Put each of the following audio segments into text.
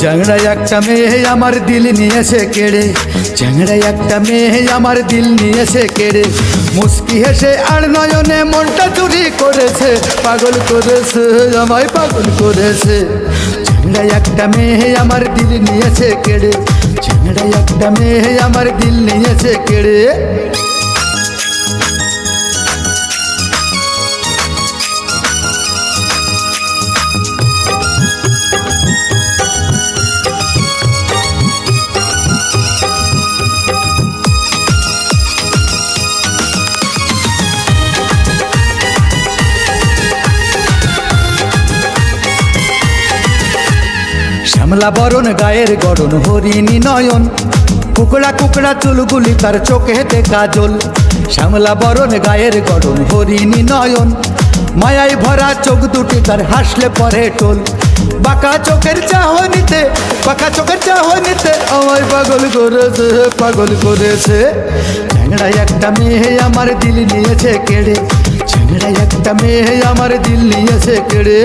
চ্যাংড়া একটা মেয়ে আমার দিল নিয়েছে কেড়ে। চ্যাংড়া একটা মেয়ে আমার দিল নিয়েছে কেড়ে। মুস্কি হেসে আর নয়নে মনটা চুরি করেছে। পাগল করেছে, আমায় পাগল করেছে। চ্যাংড়া একটা মেয়ে আমার দিল নিয়েছে কেড়ে। চ্যাংড়া একটা মেয়ে আমার দিল নিয়েছে কেড়ে। শ্যামলা বরণ, গায়ের গড়ন, হরিণী নয়ন। কুকড়া কুকড়া চুলগুলি তার চোখেতে কাজল শ্যামলা বরণ, গায়ের গড়ন, হরিণী নয়ন। মায়ায় ভরা চোখ দুটি তার হাসলে পরে টোল বাঁকা চোখের চাহনিতে, বাঁকা চোখের চাহনিতে আমায় পাগল করেছে পাগল করেছে। চ্যাংড়া একটা মেয়ে আমার দিল নিয়েছে কেড়ে। চ্যাংড়া একটা মেয়ে আমার দিল নিয়েছে কেড়ে।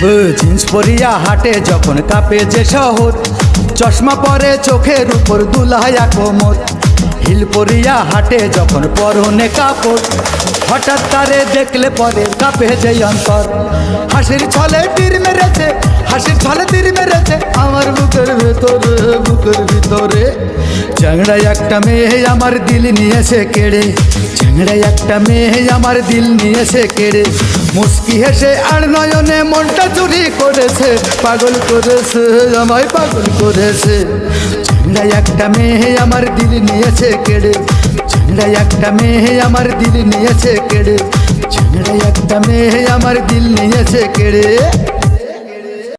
জিন্স পরিয়া হাটে যখন কাপে যে শহর, চশমা পরে চোখের উপর দুলাইয়া কোমর। হিল পরিয়া হাটে যখন পরনে কাপড়, হঠাৎ তারে দেখলে পরে কাপে যে অন্তর। হাসির ছলে তীর মেরেছে, হাসির ছলে তীর মেরেছে আমার বুকের ভেতরে, বুকের ভিতরে। চ্যাংড়া একটা মেয়ে আমার দিল নিয়েছে কেড়ে চ্যাংড়া একটা মেয়ে আমার দিল নিয়েছে কেড়ে। মুস্কি হেসে আর নয়নে মনটা চুরি করেছে। পাগল করেছে, আমায় পাগল করেছে। চেন্নাই একটা মেয়ে আমার দিল নিয়েছে কেড়ে। চেন্নাই একটা মেয়ে আমার দিল নিয়েছে কেড়ে। চেন্নাই একটা মেয়ে আমার দিল নিয়েছে কেড়ে।